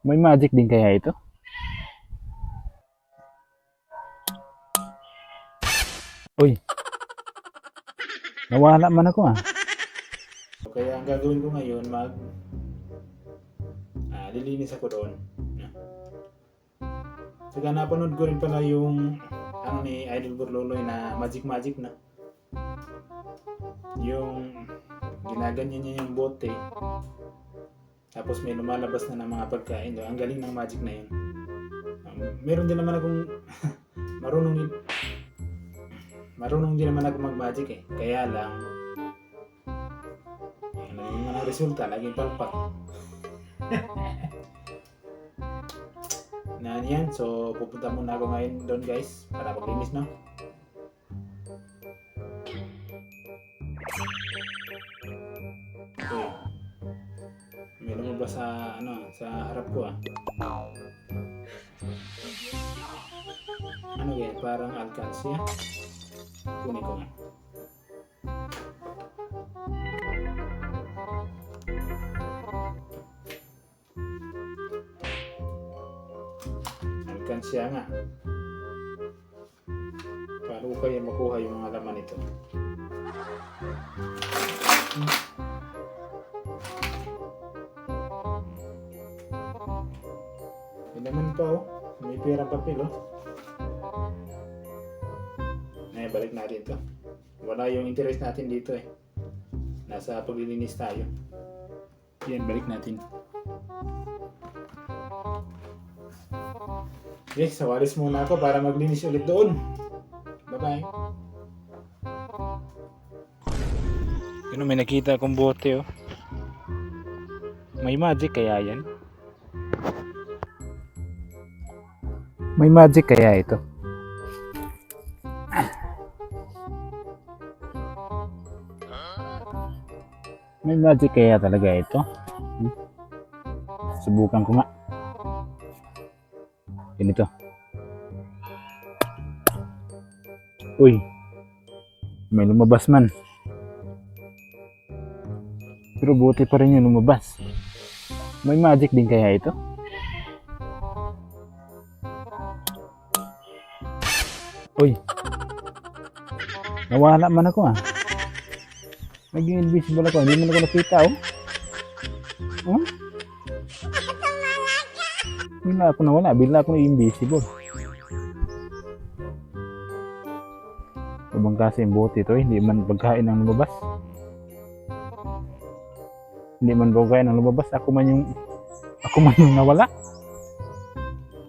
May magic din kaya ito? Uy. Nawala man ako ah. Kaya ang gagawin ko ngayon, mag ah, lilinis ako doon. Saka napanood ko rin pala yung ano ni Idol Burloloy na Magic Magic na. Yung ginaganyan niya yung bote. Tapos may lumalabas na ng mga pagkain doon. Ang galing ng magic na yun. Um, meron din naman akong marunong din marunong din naman ako mag-magic eh. Kaya lang yan lang naman ang resulta, laging palpak. na yan, so pupunta muna ako ngayon doon guys para maglinis no. May lumabas sa ano sa harap ko ah. Ano yan? Parang alkansya. Kunin ko nga. Alkansya nga. Paano ko kaya makuha yung mga laman nito? May laman pa oh. May pera papel oh. Ay, balik natin to. Wala yung interest natin dito eh. Nasa paglilinis tayo. Yan, balik natin. Okay, sawalis muna ako para maglinis ulit doon. Bye-bye. Yun, may nakita akong bote oh. May magic kaya yan? May magic kaya ito? May magic kaya talaga ito? Hmm? Subukan ko nga. Ganito. Uy. May lumabas man. Pero buti pa rin yung lumabas. May magic din kaya ito? Uy. Nawala man ako ah. Naging invisible ako. Hindi mo na ako nakita oh. Huh? Bila ako nawala. Bila ako invisible. Ibang kasi yung bote ito eh. Hindi man pagkain ang lumabas. Hindi man pagkain ang lumabas. Ako man yung ako man yung nawala.